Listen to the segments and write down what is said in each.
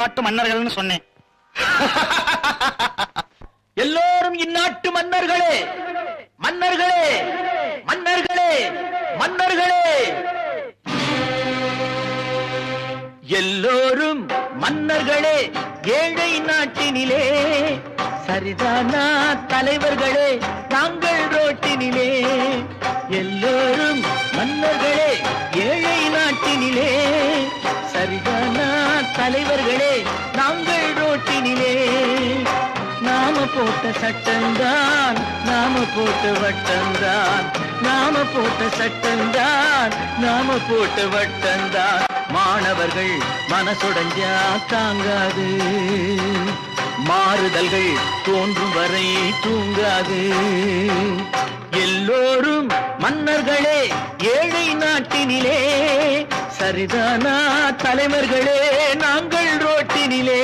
நாட்டு மன்னர்கள்னு சொன்னேன். எல்லோரும் இந்நாட்டு மன்னர்களே மன்னர்களே மன்னர்களே மன்னர்களே. எல்லோரும் மன்னர்களே ஏழை நாட்டினிலே. சரிதானா தலைவர்களே நாங்கள் ரோட்டி போட்ட சட்டம்தான் நாம போட்ட வட்டம்தான். நாம போட்ட சட்டம்தான் நாம போட்ட வட்டம்தான். மாணவர்கள் மனசுடைஞ்சா தாங்காது மாறுதல்கள் தோன்றும் வரை தூங்காது. எல்லோரும் மன்னர்களே ஏழை நாட்டினிலே. சரிதானா தலைவர்களே நாங்கள் ரோட்டினிலே.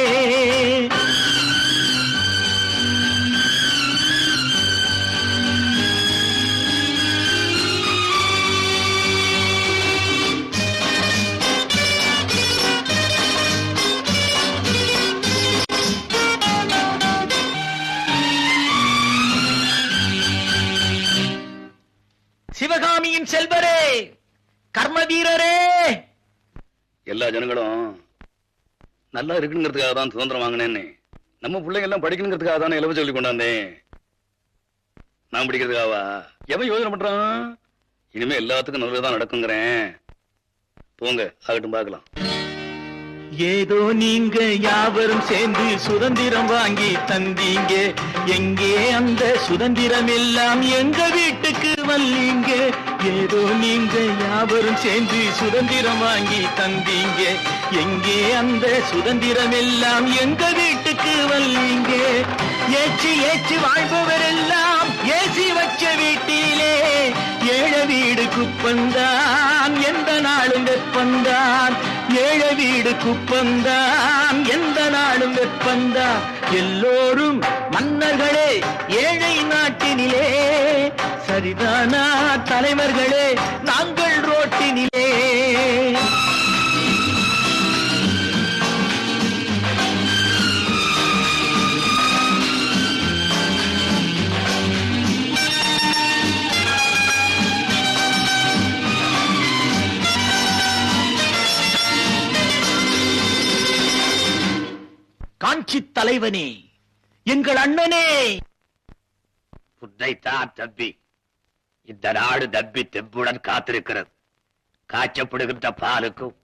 கர்ம வீரரே எல்லா ஜனங்களும் நல்லா இருக்குங்கிறதுக்காக தான் சுதந்திரம் வாங்கினேன்னு. நம்ம பிள்ளைங்க எல்லாம் படிக்கணுங்கிறதுக்காக தானே இலவச சொல்லி கொண்டாந்தேன். நான் படிக்கிறதுக்காவா எவன் யோஜனை பண்றான்? இனிமே எல்லாத்துக்கும் நல்லதுதான் நடக்குங்கிறேன். போங்க ஆகட்டும் பார்க்கலாம். ஏதோ நீங்க யாவரும் சேர்ந்து சுதந்திரம் வாங்கி தந்தீங்க. எங்கே அந்த சுதந்திரம் எல்லாம்? எங்க வீட்டுக்கு வந்தீங்க. ஏதோ நீங்க யாவரும் சேர்ந்து சுதந்திரம் வாங்கி தந்தீங்க. எங்கே அந்த சுதந்திரம் எல்லாம்? எங்க வீட்டுக்கு வந்தீங்க. ஏச்சு ஏச்சு வாழ்பவர் எல்லாம் ஏசி வச்ச வீட்டிலே. ஏழ வீடு குப்பந்தான். எந்த நாளும் வெப்பந்தான் வீடு குப்பந்தான் எந்த நாடும் வெப்பந்தா? எல்லோரும் மன்னர்களே ஏழை நாட்டினிலே. சரிதானா தலைவர்களே நாங்கள் காஞ்சி தலைவனே எங்கள் அண்ணனே. புத்தைத்தான் தப்பி இந்த நாடு தம்பி தெம்புடன் காத்திருக்கிறது. காய்ச்சப்படுகின்ற பாலுக்கும்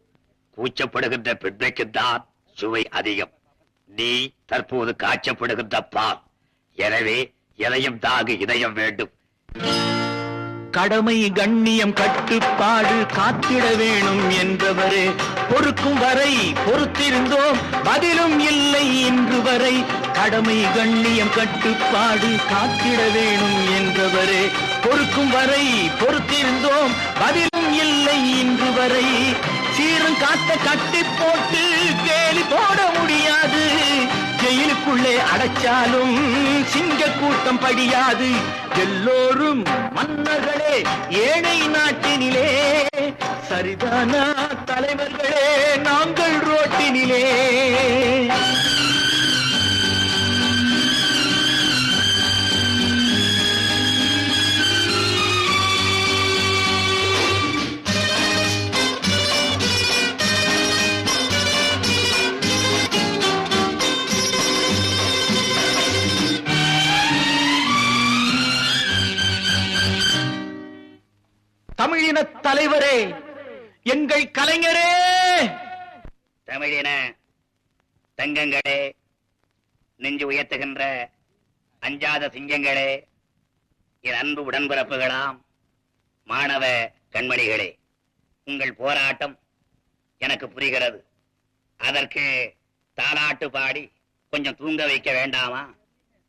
கூச்சப்படுகின்ற பெண்மைக்கும் தான் சுவை அதிகம். நீ தற்போது காய்ச்சப்படுகின்ற பால். எனவே எதையும் தாகு இதயம் வேண்டும். கடமை கண்ணியம் கட்டுப்பாடு காத்திட வேணும் என்பவரே. பொறுக்கும் வரை பொறுத்திருந்தோம் பதிலும் இல்லை இன்று வரை. கடமை கண்ணியம் கட்டுப்பாடு காத்திட வேணும் என்றவரே பொறுக்கும் வரை பொறுத்திருந்தோம் பதிலும் இல்லை இன்று வரை. சீரும் காத்த கட்டி போட்டு கேலி போட முடியாது. ஜெயிலுக்குள்ளே அடைச்சாலும் சிங்க கூட்டம் படியாது. எல்லோரும் மன்னர்களே ஏழை நாட்டினிலே சரிதானா தலைவர்களே? தமிழின தலைவரே எங்கள் கலைஞரே! தமிழின தங்கங்களே நெஞ்சு உயர்த்துகின்ற அஞ்சாத சிங்கங்களே என் அன்பு உடன்பிறப்புகளாம் மாணவ கண்மணிகளே. உங்கள் போராட்டம் எனக்கு புரிகிறது. அதற்கு தாலாட்டு பாடி கொஞ்சம் தூங்க வைக்க வேண்டாமா?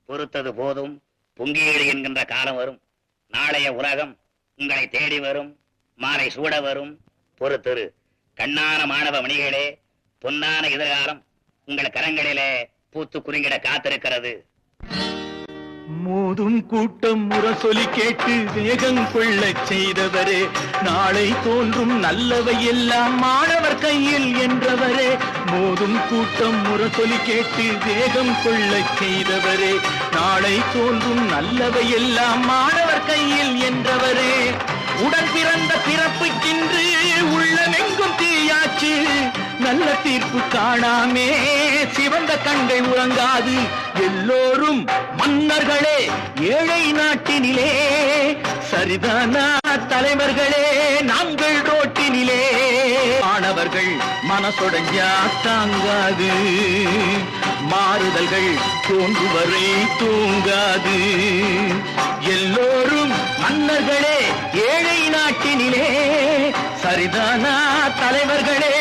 பொறுத்தது போதும். பொங்கியேடு என்கின்ற காலம் வரும். நாளைய உலகம் உங்களை தேடி வரும். மாலை சூட வரும். பொறுத்திரு. கண்ணான மாணவ மணிகளே பொன்னான எதிர்காலம் உங்கள் கரங்களிலே பூத்து குறுங்கிட காத்திருக்கிறது. மோதும் கூட்டம் முரசொலி கேட்டு வேகம் கொள்ளச் செய்தவரே நாளை தோன்றும் நல்லவை எல்லாம் மாணவர் கையில் என்றவரே. மோதும் கூட்டம் முரசொலி கேட்டு வேகம் கொள்ளச் செய்தவரே நாளை தோன்றும் நல்லவை எல்லாம் மாணவர் கையில் என்றவரே. உடன் பிறந்த பிறப்புக்கின்று உள்ளமெங்கும் தீயாச்சு நல்ல தீர்ப்பு காணாமே. சிவந்த கண்கை உறங்காது எல்லோரும் மன்னர்களே ஏழை நாட்டினிலே. சரிதானா தலைவர்களே நாங்கள் ரோட்டினிலே. மாணவர்கள் மனசொடைஞ்சா தாங்காது மாறுதல்கள் தோன்றுவரை தூங்காது. எல்லோரும் மன்னர்களே ஏழை நாட்டினிலே சரிதானா தலைவர்களே?